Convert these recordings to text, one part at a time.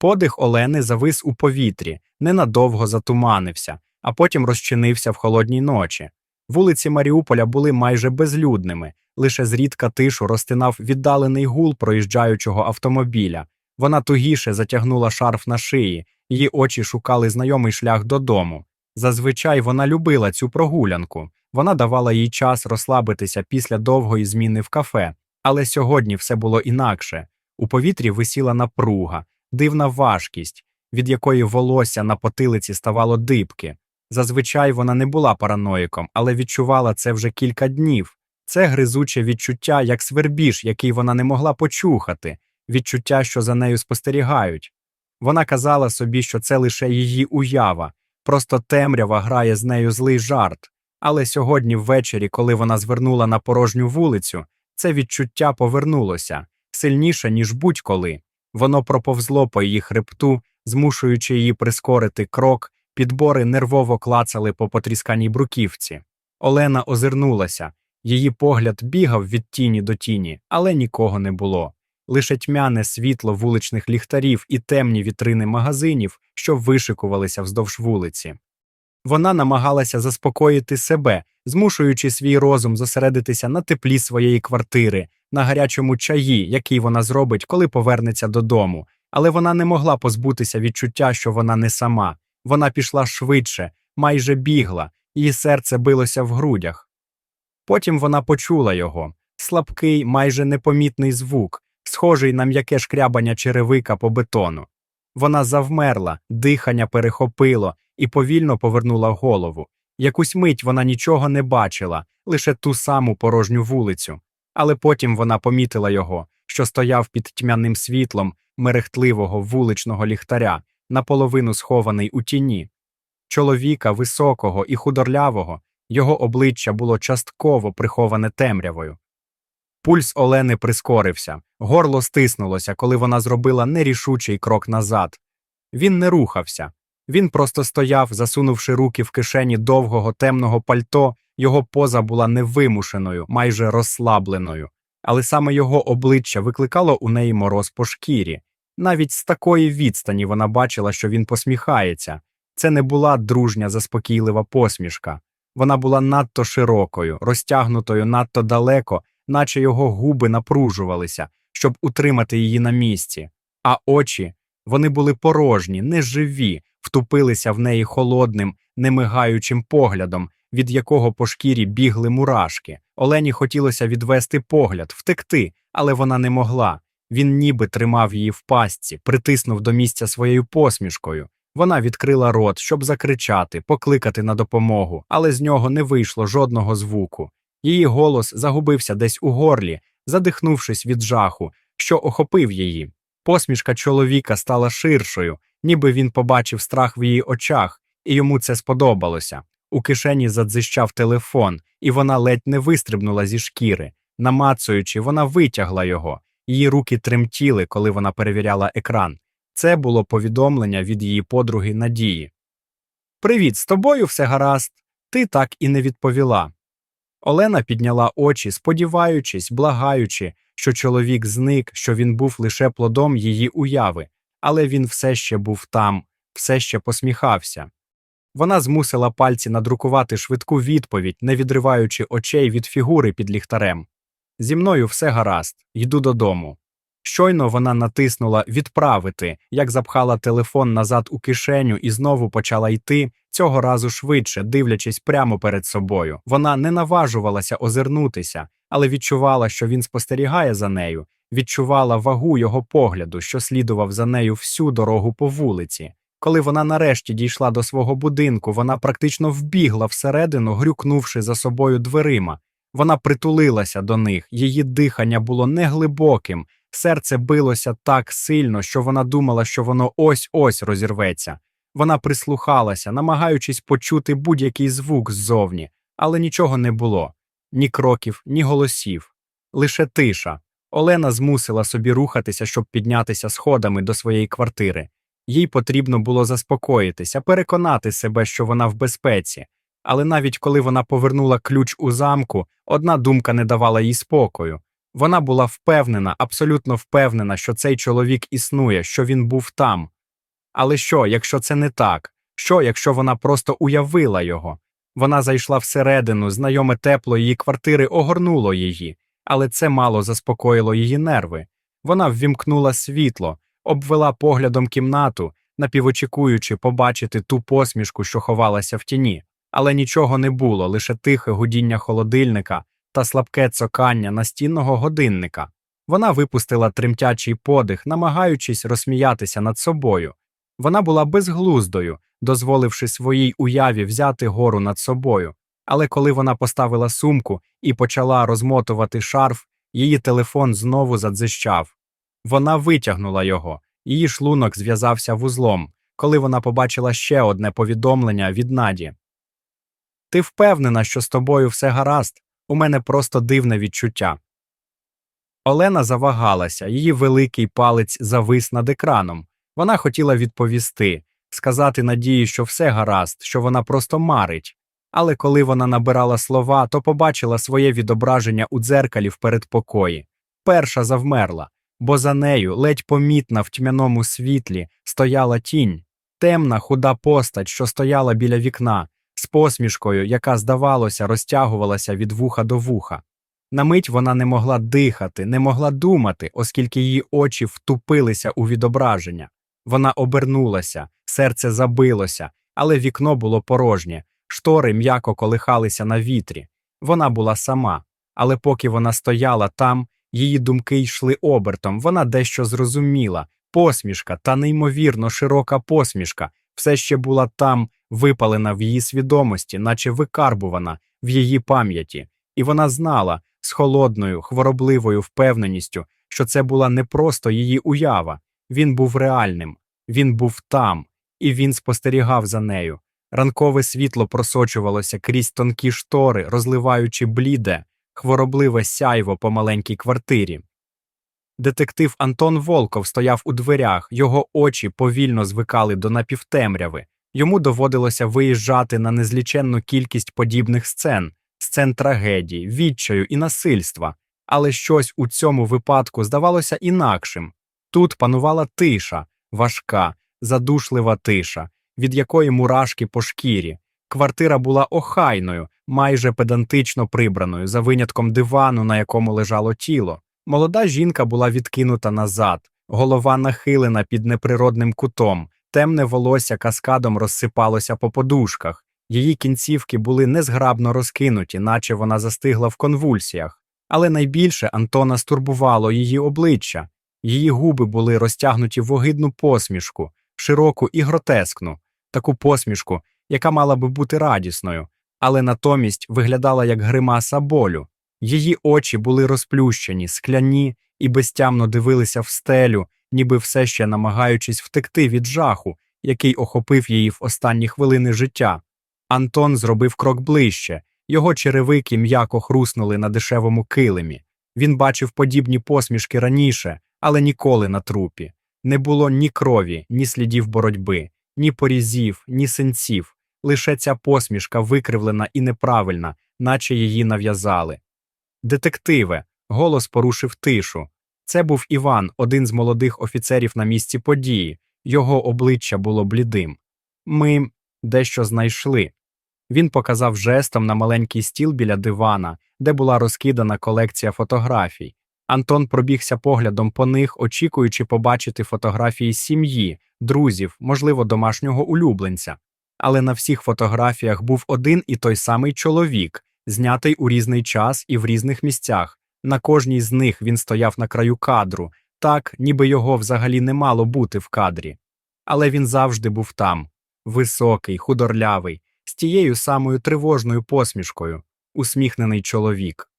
Подих Олени завис у повітрі, ненадовго затуманився, а потім розчинився в холодній ночі. Вулиці Маріуполя були майже безлюдними, лише зрідка тишу розтинав віддалений гул проїжджаючого автомобіля. Вона тугіше затягнула шарф на шиї, її очі шукали знайомий шлях додому. Зазвичай вона любила цю прогулянку. Вона давала їй час розслабитися після довгої зміни в кафе, але сьогодні все було інакше. У повітрі висіла напруга, дивна важкість, від якої волосся на потилиці ставало дибки. Зазвичай вона не була параноїком, але відчувала це вже кілька днів. Це гризуче відчуття, як свербіж, який вона не могла почухати, відчуття, що за нею спостерігають. Вона казала собі, що це лише її уява, просто темрява грає з нею злий жарт. Але сьогодні ввечері, коли вона звернула на порожню вулицю, це відчуття повернулося сильніше, ніж будь-коли. Воно проповзло по її хребту, змушуючи її прискорити крок, підбори нервово клацали по потрісканій бруківці. Олена озирнулася, її погляд бігав від тіні до тіні, але нікого не було. Лише тьмяне світло вуличних ліхтарів і темні вітрини магазинів, що вишикувалися вздовж вулиці. Вона намагалася заспокоїти себе, змушуючи свій розум зосередитися на теплі своєї квартири, на гарячому чаї, який вона зробить, коли повернеться додому. Але вона не могла позбутися відчуття, що вона не сама. Вона пішла швидше, майже бігла, її серце билося в грудях. Потім вона почула його слабкий, майже непомітний звук, схожий на м'яке шкрябання черевика по бетону. Вона завмерла, дихання перехопило і повільно повернула голову. Якусь мить вона нічого не бачила, лише ту саму порожню вулицю. Але потім вона помітила його, що стояв під тьмяним світлом мерехтливого вуличного ліхтаря, наполовину схований у тіні. Чоловіка високого і худорлявого, його обличчя було частково приховане темрявою. Пульс Олени прискорився, горло стиснулося, коли вона зробила нерішучий крок назад. Він не рухався. Він просто стояв, засунувши руки в кишені довгого темного пальто, його поза була невимушеною, майже розслабленою, але саме його обличчя викликало у неї мороз по шкірі. Навіть з такої відстані вона бачила, що він посміхається. Це не була дружня заспокійлива посмішка. Вона була надто широкою, розтягнутою надто далеко, наче його губи напружувалися, щоб утримати її на місці, а очі вони були порожні, неживі, втупилися в неї холодним, немигаючим поглядом, від якого по шкірі бігли мурашки. Олені хотілося відвести погляд, втекти, але вона не могла. Він ніби тримав її в пастці, притиснув до місця своєю посмішкою. Вона відкрила рот, щоб закричати, покликати на допомогу, але з нього не вийшло жодного звуку. Її голос загубився десь у горлі, задихнувшись від жаху, що охопив її. Посмішка чоловіка стала ширшою, ніби він побачив страх в її очах, і йому це сподобалося. У кишені задзищав телефон, і вона ледь не вистрибнула зі шкіри. Намацуючи, вона витягла його. Її руки тремтіли, коли вона перевіряла екран. Це було повідомлення від її подруги Надії. Привіт, з тобою все гаразд. Ти так і не відповіла. Олена підняла очі, сподіваючись, благаючи, що чоловік зник, що він був лише плодом її уяви, але він все ще був там, все ще посміхався. Вона змусила пальці надрукувати швидку відповідь, не відриваючи очей від фігури під ліхтарем. Зі мною все гаразд, йду додому. Щойно вона натиснула відправити, як запхала телефон назад у кишеню і знову почала йти, цього разу швидше, дивлячись прямо перед собою. Вона не наважувалася озирнутися, але відчувала, що він спостерігає за нею, відчувала вагу його погляду, що слідував за нею всю дорогу по вулиці. Коли вона нарешті дійшла до свого будинку, вона практично вбігла всередину, грюкнувши за собою дверима. Вона притулилася до них, її дихання було неглибоким, серце билося так сильно, що вона думала, що воно ось ось розірветься. Вона прислухалася, намагаючись почути будь-який звук ззовні, але нічого не було ні кроків, ні голосів, лише тиша. Олена змусила собі рухатися, щоб піднятися сходами до своєї квартири. Їй потрібно було заспокоїтися, переконати себе, що вона в безпеці. Але навіть коли вона повернула ключ у замку, одна думка не давала їй спокою. Вона була впевнена, абсолютно впевнена, що цей чоловік існує, що він був там. Але що, якщо це не так? Що, якщо вона просто уявила його? Вона зайшла всередину, знайоме тепло її квартири огорнуло її, але це мало заспокоїло її нерви. Вона ввімкнула світло, обвела поглядом кімнату, напівочікуючи побачити ту посмішку, що ховалася в тіні. Але нічого не було, лише тихе гудіння холодильника та слабке цокання настінного годинника. Вона випустила тремтячий подих, намагаючись розсміятися над собою. Вона була безглуздою, дозволивши своїй уяві взяти гору над собою. Але коли вона поставила сумку і почала розмотувати шарф, її телефон знову задзищав. Вона витягнула його, її шлунок зв'язався вузлом, коли вона побачила ще одне повідомлення від Наді. Ти впевнена, що з тобою все гаразд? У мене просто дивне відчуття. Олена завагалася, її великий палець завис над екраном. Вона хотіла відповісти, сказати Надії, що все гаразд, що вона просто марить. Але коли вона набирала слова, то побачила своє відображення у дзеркалі в передпокої. Перша завмерла, бо за нею, ледь помітна в тьмяному світлі, стояла тінь, темна худа постать, що стояла біля вікна, з посмішкою, яка, здавалося, розтягувалася від вуха до вуха. На мить вона не могла дихати, не могла думати, оскільки її очі втупилися у відображення. Вона обернулася, серце забилося, але вікно було порожнє, штори м'яко колихалися на вітрі. Вона була сама, але поки вона стояла там, її думки йшли обертом, вона дещо зрозуміла. Посмішка та неймовірно широка посмішка все ще була там, випалена в її свідомості, наче викарбувана в її пам'яті, і вона знала з холодною, хворобливою впевненістю, що це була не просто її уява, він був реальним, він був там, і він спостерігав за нею. Ранкове світло просочувалося крізь тонкі штори, розливаючи бліде, хворобливе сяйво по маленькій квартирі. Детектив Антон Волков стояв у дверях, його очі повільно звикали до напівтемряви. Йому доводилося виїжджати на незліченну кількість подібних сцен, сцен трагедії, відчаю і насильства, але щось у цьому випадку здавалося інакшим. Тут панувала тиша, важка, задушлива тиша, від якої мурашки по шкірі. Квартира була охайною, майже педантично прибраною, за винятком дивану, на якому лежало тіло. Молода жінка була відкинута назад, голова нахилена під неприродним кутом, темне волосся каскадом розсипалося по подушках, її кінцівки були незграбно розкинуті, наче вона застигла в конвульсіях. Але найбільше Антона стурбувало її обличчя. Її губи були розтягнуті в огидну посмішку, широку і гротескну, таку посмішку, яка мала би бути радісною, але натомість виглядала як гримаса болю. Її очі були розплющені, скляні і безтямно дивилися в стелю, ніби все ще намагаючись втекти від жаху, який охопив її в останні хвилини життя. Антон зробив крок ближче, його черевики м'яко хруснули на дешевому килимі. Він бачив подібні посмішки раніше, але ніколи на трупі. Не було ні крові, ні слідів боротьби, ні порізів, ні синців. Лише ця посмішка викривлена і неправильна, наче її нав'язали. Детективе, голос порушив тишу. Це був Іван, один з молодих офіцерів на місці події. Його обличчя було блідим. Ми дещо знайшли. Він показав жестом на маленький стіл біля дивана, де була розкидана колекція фотографій. Антон пробігся поглядом по них, очікуючи побачити фотографії сім'ї, друзів, можливо, домашнього улюбленця. Але на всіх фотографіях був один і той самий чоловік, знятий у різний час і в різних місцях. На кожній з них він стояв на краю кадру, так, ніби його взагалі не мало бути в кадрі. Але він завжди був там високий, худорлявий, з тією самою тривожною посмішкою, усміхнений чоловік.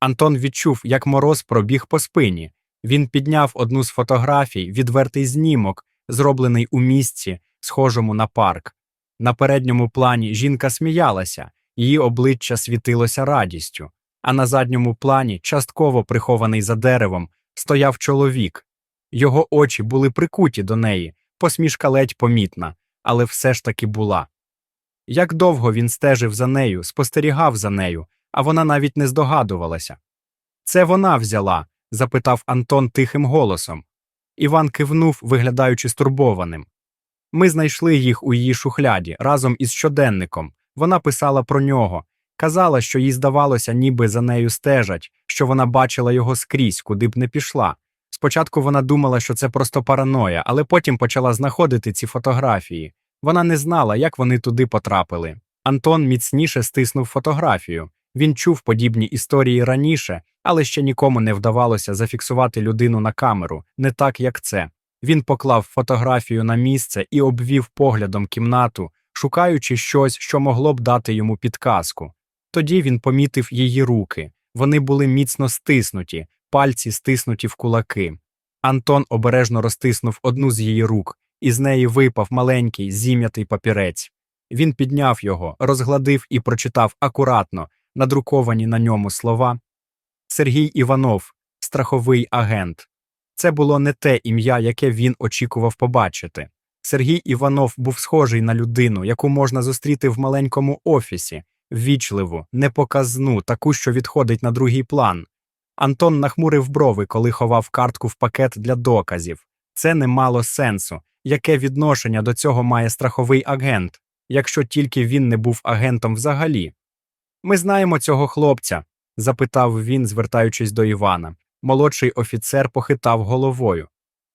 Антон відчув, як мороз пробіг по спині. Він підняв одну з фотографій, відвертий знімок, зроблений у місці, схожому на парк. На передньому плані жінка сміялася, її обличчя світилося радістю, а на задньому плані, частково прихований за деревом, стояв чоловік. Його очі були прикуті до неї, посмішка ледь помітна, але все ж таки була. Як довго він стежив за нею, спостерігав за нею, а вона навіть не здогадувалася. Це вона взяла? запитав Антон тихим голосом. Іван кивнув, виглядаючи стурбованим. Ми знайшли їх у її шухляді разом із щоденником. Вона писала про нього, казала, що їй здавалося, ніби за нею стежать, що вона бачила його скрізь, куди б не пішла. Спочатку вона думала, що це просто параноя, але потім почала знаходити ці фотографії. Вона не знала, як вони туди потрапили. Антон міцніше стиснув фотографію. Він чув подібні історії раніше, але ще нікому не вдавалося зафіксувати людину на камеру, не так, як це. Він поклав фотографію на місце і обвів поглядом кімнату, шукаючи щось, що могло б дати йому підказку. Тоді він помітив її руки. Вони були міцно стиснуті, пальці стиснуті в кулаки. Антон обережно розтиснув одну з її рук, і з неї випав маленький зім'ятий папірець. Він підняв його, розгладив і прочитав акуратно, надруковані на ньому слова Сергій Іванов, страховий агент. Це було не те ім'я, яке він очікував побачити. Сергій Іванов був схожий на людину, яку можна зустріти в маленькому офісі, ввічливу, непоказну, таку, що відходить на другий план. Антон нахмурив брови, коли ховав картку в пакет для доказів. Це не мало сенсу. Яке відношення до цього має страховий агент, якщо тільки він не був агентом взагалі? Ми знаємо цього хлопця, запитав він, звертаючись до Івана. Молодший офіцер похитав головою.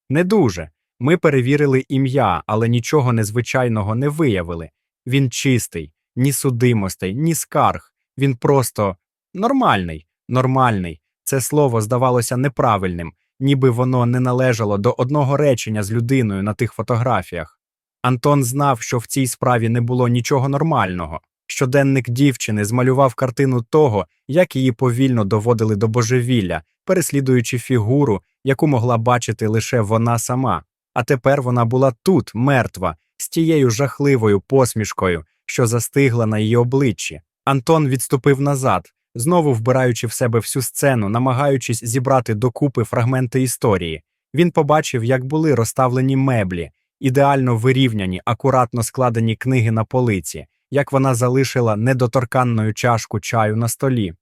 Не дуже. Ми перевірили ім'я, але нічого незвичайного не виявили. Він чистий, ні судимостей, ні скарг. Він просто нормальний, нормальний. Це слово здавалося неправильним, ніби воно не належало до одного речення з людиною на тих фотографіях. Антон знав, що в цій справі не було нічого нормального. Щоденник дівчини змалював картину того, як її повільно доводили до божевілля, переслідуючи фігуру, яку могла бачити лише вона сама. А тепер вона була тут, мертва, з тією жахливою посмішкою, що застигла на її обличчі. Антон відступив назад, знову вбираючи в себе всю сцену, намагаючись зібрати докупи фрагменти історії. Він побачив, як були розставлені меблі, ідеально вирівняні, акуратно складені книги на полиці, як вона залишила недоторканною чашку чаю на столі.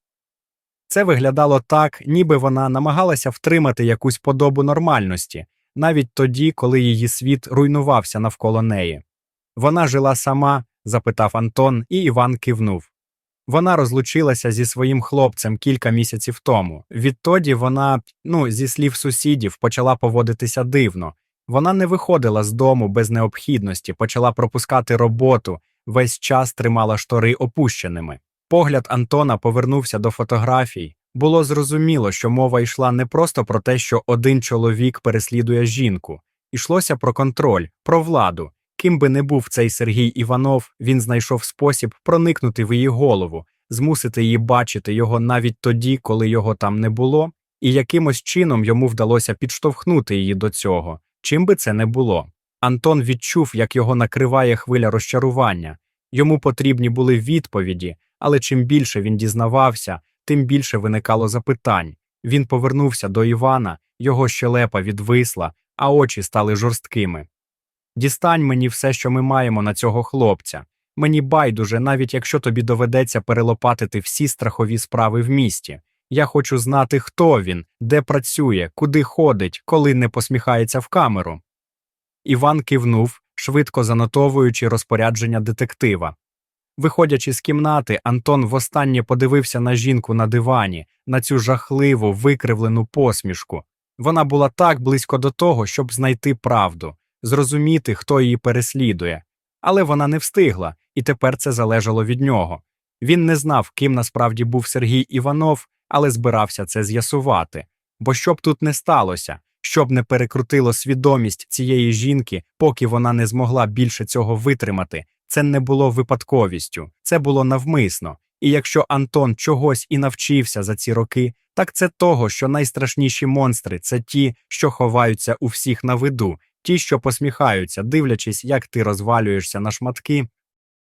Це виглядало так, ніби вона намагалася втримати якусь подобу нормальності, навіть тоді, коли її світ руйнувався навколо неї. Вона жила сама? запитав Антон, і Іван кивнув. Вона розлучилася зі своїм хлопцем кілька місяців тому. Відтоді вона, ну, зі слів сусідів, почала поводитися дивно. Вона не виходила з дому без необхідності, почала пропускати роботу, весь час тримала штори опущеними. Погляд Антона повернувся до фотографій. Було зрозуміло, що мова йшла не просто про те, що один чоловік переслідує жінку, ішлося про контроль, про владу. Ким би не був цей Сергій Іванов, він знайшов спосіб проникнути в її голову, змусити її бачити його навіть тоді, коли його там не було, і якимось чином йому вдалося підштовхнути її до цього, чим би це не було. Антон відчув, як його накриває хвиля розчарування. Йому потрібні були відповіді, але чим більше він дізнавався, тим більше виникало запитань. Він повернувся до Івана, його щелепа відвисла, а очі стали жорсткими. Дістань мені все, що ми маємо на цього хлопця. Мені байдуже, навіть якщо тобі доведеться перелопатити всі страхові справи в місті. Я хочу знати, хто він, де працює, куди ходить, коли не посміхається в камеру. Іван кивнув, швидко занотовуючи розпорядження детектива. Виходячи з кімнати, Антон востаннє подивився на жінку на дивані, на цю жахливу, викривлену посмішку. Вона була так близько до того, щоб знайти правду, зрозуміти, хто її переслідує. Але вона не встигла, і тепер це залежало від нього. Він не знав, ким насправді був Сергій Іванов, але збирався це з'ясувати. Бо що б тут не сталося, щоб не перекрутило свідомість цієї жінки, поки вона не змогла більше цього витримати, це не було випадковістю, це було навмисно. І якщо Антон чогось і навчився за ці роки, так це того, що найстрашніші монстри це ті, що ховаються у всіх на виду, ті, що посміхаються, дивлячись, як ти розвалюєшся на шматки.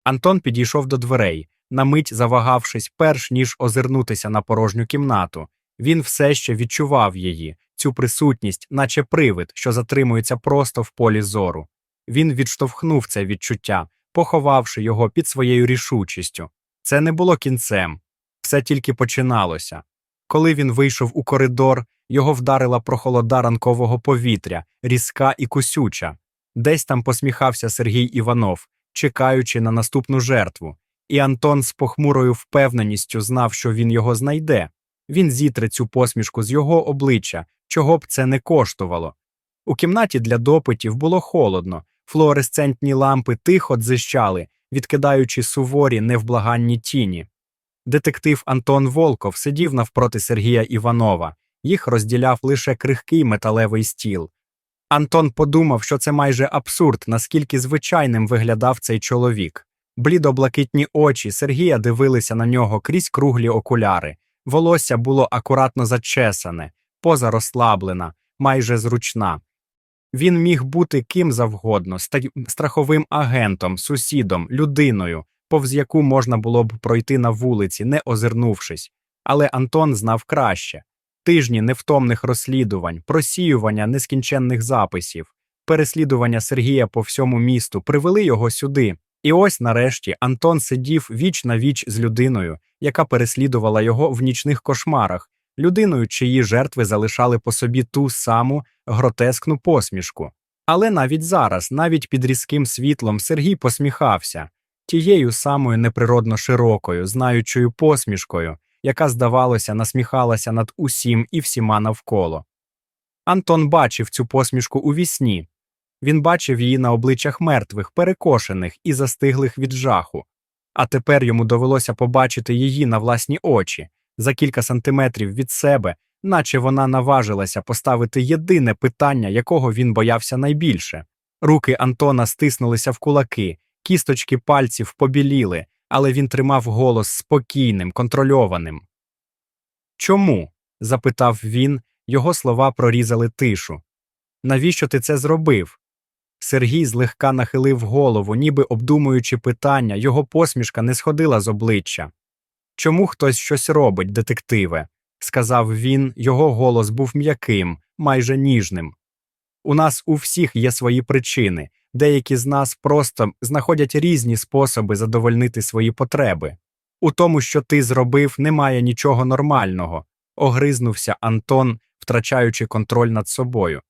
Антон підійшов до дверей, на мить завагавшись, перш ніж озирнутися на порожню кімнату. Він все ще відчував її, цю присутність, наче привид, що затримується просто в полі зору. Він відштовхнув це відчуття, поховавши його під своєю рішучістю. Це не було кінцем, все тільки починалося. Коли він вийшов у коридор, його вдарила прохолода ранкового повітря, різка і кусюча. Десь там посміхався Сергій Іванов, чекаючи на наступну жертву, і Антон з похмурою впевненістю знав, що він його знайде. Він зітре цю посмішку з його обличчя, чого б це не коштувало. У кімнаті для допитів було холодно, флуоресцентні лампи тихо дзищали, відкидаючи суворі невблаганні тіні. Детектив Антон Волков сидів навпроти Сергія Іванова, їх розділяв лише крихкий металевий стіл. Антон подумав, що це майже абсурд, наскільки звичайним виглядав цей чоловік. Блідо-блакитні очі Сергія дивилися на нього крізь круглі окуляри. Волосся було акуратно зачесане, поза розслаблена, майже зручна. Він міг бути ким завгодно, страховим агентом, сусідом, людиною, повз яку можна було б пройти на вулиці, не озирнувшись. Але Антон знав краще тижні невтомних розслідувань, просіювання нескінченних записів, переслідування Сергія по всьому місту привели його сюди. І ось нарешті Антон сидів віч на віч з людиною, яка переслідувала його в нічних кошмарах, людиною, чиї жертви залишали по собі ту саму гротескну посмішку. Але навіть зараз, навіть під різким світлом, Сергій посміхався тією самою неприродно широкою, знаючою посмішкою, яка, здавалося, насміхалася над усім і всіма навколо. Антон бачив цю посмішку у вісні. Він бачив її на обличчях мертвих, перекошених і застиглих від жаху. А тепер йому довелося побачити її на власні очі, за кілька сантиметрів від себе, наче вона наважилася поставити єдине питання, якого він боявся найбільше. Руки Антона стиснулися в кулаки, кісточки пальців побіліли, але він тримав голос спокійним, контрольованим. Чому? запитав він, його слова прорізали тишу. Навіщо ти це зробив? Сергій злегка нахилив голову, ніби обдумуючи питання, його посмішка не сходила з обличчя. Чому хтось щось робить, детективе? сказав він, його голос був м'яким, майже ніжним. У нас у всіх є свої причини, деякі з нас просто знаходять різні способи задовольнити свої потреби. У тому, що ти зробив, немає нічого нормального, огризнувся Антон, втрачаючи контроль над собою.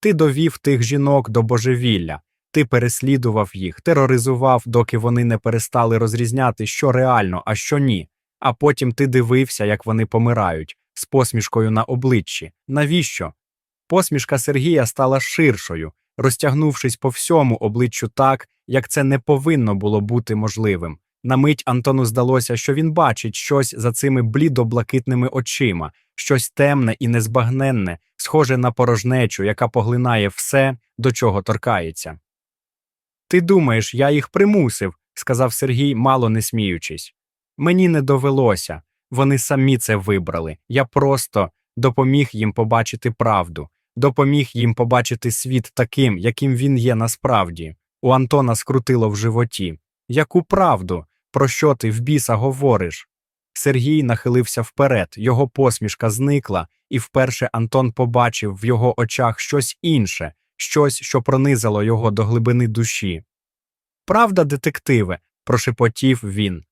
Ти довів тих жінок до божевілля, ти переслідував їх, тероризував, доки вони не перестали розрізняти, що реально, а що ні. А потім ти дивився, як вони помирають, з посмішкою на обличчі. Навіщо? Посмішка Сергія стала ширшою, розтягнувшись по всьому обличчю так, як це не повинно було бути можливим. На мить Антону здалося, що він бачить щось за цими блідо-блакитними очима, щось темне і незбагненне, схоже на порожнечу, яка поглинає все, до чого торкається. Ти думаєш, я їх примусив, сказав Сергій, мало не сміючись. Мені не довелося, вони самі це вибрали. Я просто допоміг їм побачити правду, допоміг їм побачити світ таким, яким він є насправді. У Антона скрутило в животі. Яку правду? Про що ти в біса говориш? Сергій нахилився вперед, його посмішка зникла, і вперше Антон побачив в його очах щось інше, щось, що пронизало його до глибини душі. Правда, детективе, прошепотів він.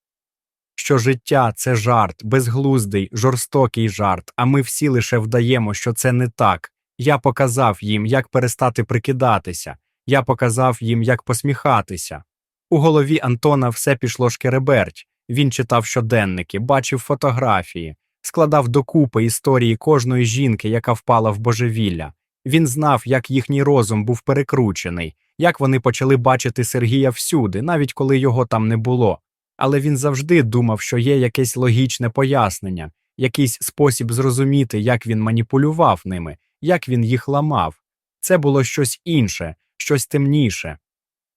Що життя це жарт, безглуздий, жорстокий жарт, а ми всі лише вдаємо, що це не так. Я показав їм, як перестати прикидатися, я показав їм, як посміхатися. У голові Антона все пішло шкереберть. Він читав щоденники, бачив фотографії, складав докупи історії кожної жінки, яка впала в божевілля. Він знав, як їхній розум був перекручений, як вони почали бачити Сергія всюди, навіть коли його там не було. Але він завжди думав, що є якесь логічне пояснення, якийсь спосіб зрозуміти, як він маніпулював ними, як він їх ламав. Це було щось інше, щось темніше.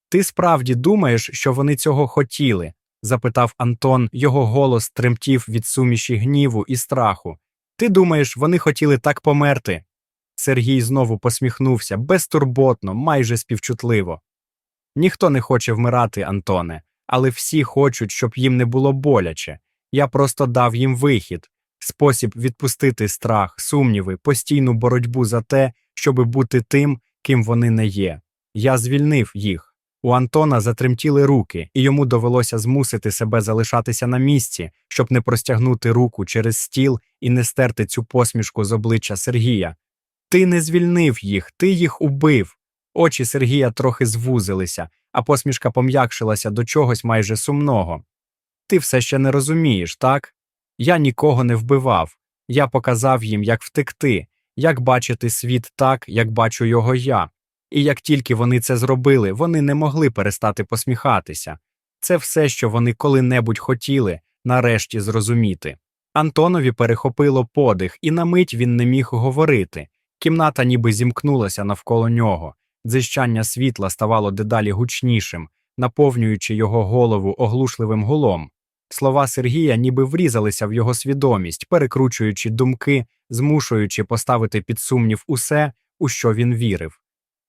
Ти справді думаєш, що вони цього хотіли? запитав Антон, його голос тремтів від суміші гніву і страху. Ти думаєш, вони хотіли так померти? Сергій знову посміхнувся безтурботно, майже співчутливо. Ніхто не хоче вмирати, Антоне, але всі хочуть, щоб їм не було боляче. Я просто дав їм вихід, спосіб відпустити страх, сумніви, постійну боротьбу за те, щоби бути тим, ким вони не є. Я звільнив їх. У Антона затремтіли руки, і йому довелося змусити себе залишатися на місці, щоб не простягнути руку через стіл і не стерти цю посмішку з обличчя Сергія. Ти не звільнив їх, ти їх убив. Очі Сергія трохи звузилися, а посмішка пом'якшилася до чогось майже сумного. Ти все ще не розумієш, так? Я нікого не вбивав. Я показав їм, як втекти, як бачити світ так, як бачу його я. І як тільки вони це зробили, вони не могли перестати посміхатися. Це все, що вони коли-небудь хотіли, нарешті зрозуміти. Антонові перехопило подих, і на мить він не міг говорити. Кімната ніби зімкнулася навколо нього. Дзищання світла ставало дедалі гучнішим, наповнюючи його голову оглушливим гулом. Слова Сергія ніби врізалися в його свідомість, перекручуючи думки, змушуючи поставити під сумнів усе, у що він вірив.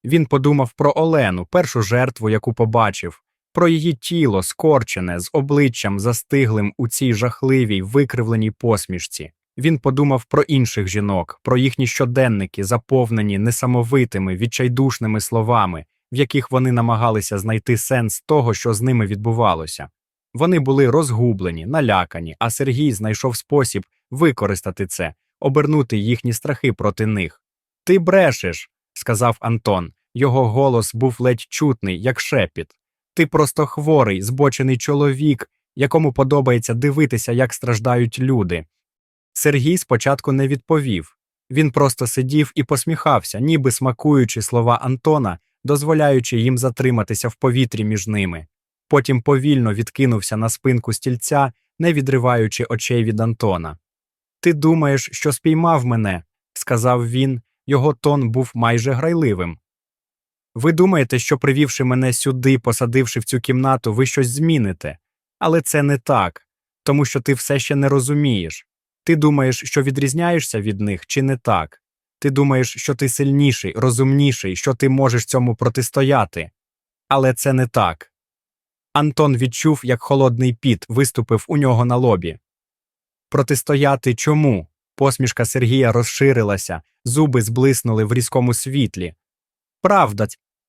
Він подумав про Олену, першу жертву, яку побачив, про її тіло, скорчене, з обличчям застиглим у цій жахливій, викривленій посмішці. Він подумав про інших жінок, про їхні щоденники, заповнені несамовитими, відчайдушними словами, в яких вони намагалися знайти сенс того, що з ними відбувалося. Вони були розгублені, налякані, а Сергій знайшов спосіб використати це, обернути їхні страхи проти них. Ти брешеш, сказав Антон. Його голос був ледь чутний, як шепіт. Ти просто хворий, збочений чоловік, якому подобається дивитися, як страждають люди. Сергій спочатку не відповів. Він просто сидів і посміхався, ніби смакуючи слова Антона, дозволяючи їм затриматися в повітрі між ними. Потім повільно відкинувся на спинку стільця, не відриваючи очей від Антона. Ти думаєш, що спіймав мене, сказав він, його тон був майже грайливим. Ви думаєте, що, привівши мене сюди, посадивши в цю кімнату, ви щось зміните. Але це не так, тому що ти все ще не розумієш. Ти думаєш, що відрізняєшся від них, чи не так? Ти думаєш, що ти сильніший, розумніший, що ти можеш цьому протистояти. Але це не так. Антон відчув, як холодний піт виступив у нього на лобі. Протистояти чому? Посмішка Сергія розширилася, зуби зблиснули в різкому світлі. Правда,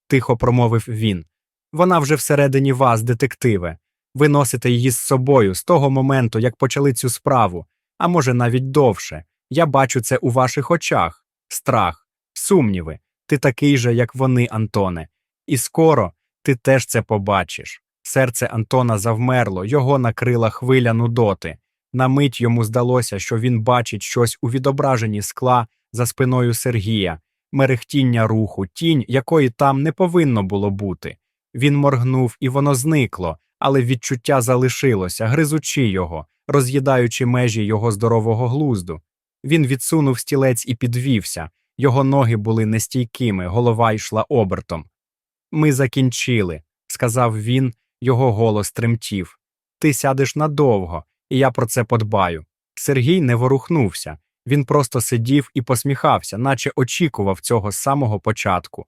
тихо промовив він. Вона вже всередині вас, детективе. Ви носите її з собою з того моменту, як почали цю справу, а може навіть довше. Я бачу це у ваших очах страх, сумніви. Ти такий же, як вони, Антоне. І скоро ти теж це побачиш. Серце Антона завмерло, його накрила хвиля нудоти. На мить йому здалося, що він бачить щось у відображенні скла за спиною Сергія, мерехтіння руху, тінь, якої там не повинно було бути. Він моргнув, і воно зникло, але відчуття залишилося, гризучи його, роз'їдаючи межі його здорового глузду. Він відсунув стілець і підвівся, його ноги були нестійкими, голова йшла обертом. Ми закінчили, сказав він, його голос тремтів. Ти сядеш надовго, і я про це подбаю. Сергій не ворухнувся. Він просто сидів і посміхався, наче очікував цього самого початку.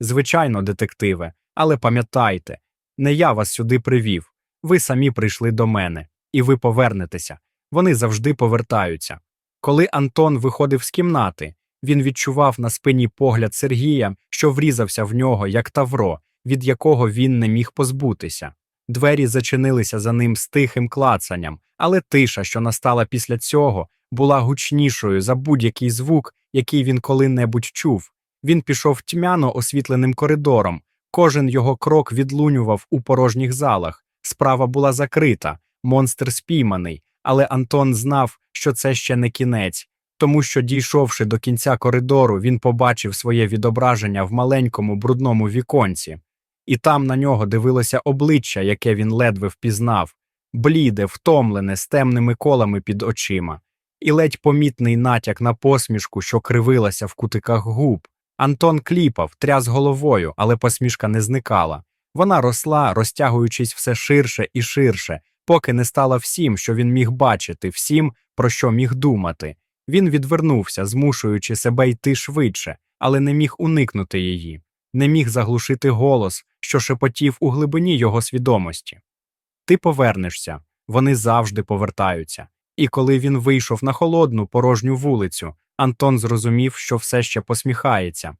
Звичайно, детективе, але пам'ятайте, не я вас сюди привів. Ви самі прийшли до мене, і ви повернетеся. Вони завжди повертаються. Коли Антон виходив з кімнати, він відчував на спині погляд Сергія, що врізався в нього, як тавро, від якого він не міг позбутися. Двері зачинилися за ним з тихим клацанням, але тиша, що настала після цього, була гучнішою за будь-який звук, який він коли-небудь чув. Він пішов тьмяно освітленим коридором, кожен його крок відлунював у порожніх залах. Справа була закрита, монстр спійманий, але Антон знав, що це ще не кінець, тому що, дійшовши до кінця коридору, він побачив своє відображення в маленькому брудному віконці, і там на нього дивилося обличчя, яке він ледве впізнав, бліде, втомлене, з темними колами під очима, і ледь помітний натяк на посмішку, що кривилася в кутиках губ. Антон кліпав, тряс головою, але посмішка не зникала. Вона росла, розтягуючись все ширше і ширше, поки не стала всім, що він міг бачити, всім, про що міг думати. Він відвернувся, змушуючи себе йти швидше, але не міг уникнути її, не міг заглушити голос, що шепотів у глибині його свідомості. Ти повернешся, вони завжди повертаються. І коли він вийшов на холодну порожню вулицю, Антон зрозумів, що все ще посміхається.